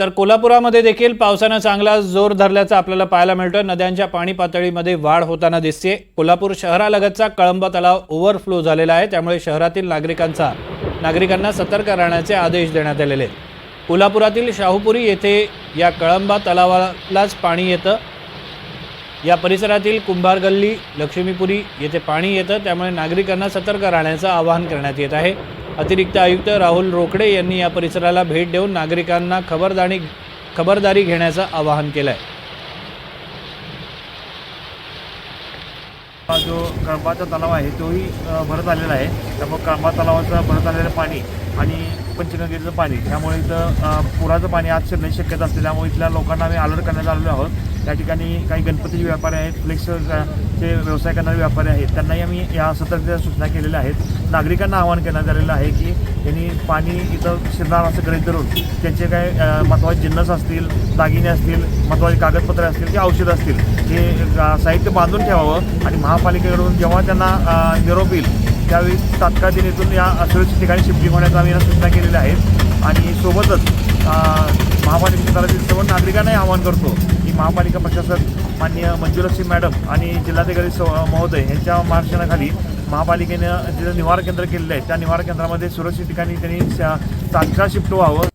तर कोल्हापुरामध्ये देखील पावसानं चांगला जोर धरल्याचं आपल्याला पाहायला मिळतं नद्यांच्या पाणी पातळीमध्ये वाढ होताना दिसते कोल्हापूर शहरालगतचा कळंबा तलाव ओव्हरफ्लो झालेला आहे. त्यामुळे शहरातील नागरिकांचा नागरिकांना सतर्क राहण्याचे आदेश देण्यात आलेले आहेत. कोल्हापुरातील शाहूपुरी येथे या कळंबा तलावालाच पाणी येतं. या परिसरातील कुंभार गल्ली लक्ष्मीपुरी येथे पाणी येतं. त्यामुळे नागरिकांना सतर्क राहण्याचं आवाहन करण्यात येत आहे. अतिरिक्त आयुक्त राहुल रोकडे यांनी या परिसराला भेट देऊन नागरिकांना खबरदारी खबरदारी घेण्याचं आवाहन केलं आहे हा जो कळंबाचा तलाव आहे तोही भरत आलेला आहे. त्यामुळे कळंबा तलावाचं भरत आलेलं पाणी आणि पंचगंगेचं पाणी त्यामुळे इथं पुराचं पाणी आज शिरण्याची शक्यता असते. त्यामुळे इथल्या लोकांना आम्ही अलर्ट करण्यात आलेलो आहोत. त्या ठिकाणी काही गणपतीचे व्यापारी आहेत फ्लेक्सचे व्यवसाय करणारे व्यापारी आहेत. त्यांनाही आम्ही या सतर्कतेच्या सूचना केलेल्या आहेत. नागरिकांना आवाहन करण्यात आलेलं आहे की त्यांनी पाणी इथं शिरणार असं गृहीत धरून त्यांचे काय महत्त्वाचे जिन्नस असतील दागिने असतील महत्त्वाचे कागदपत्रे असतील किंवा औषधं असतील हे साहित्य बांधून ठेवावं आणि महापालिकेकडून जेव्हा त्यांना निरोप येईल त्यावेळी तात्काळ दिनेतून या सुरक्षित ठिकाणी शिफ्टिंग होण्याचा आम्ही सूचना केलेल्या आहेत. आणि सोबतच महापालिकेच्या तर्फे सर्व नागरिकांनाही आवाहन करतो की महापालिका प्रशासक माननीय मंजुलक्ष्मी मॅडम आणि जिल्हाधिकारी सौ महोदय यांच्या मार्गदर्शनाखाली महापालिकेनं जिथं निवारा केंद्र केलेलं आहे त्या निवारा केंद्रामध्ये सुरक्षित ठिकाणी त्यांनी तात्काळ शिफ्ट व्हावं.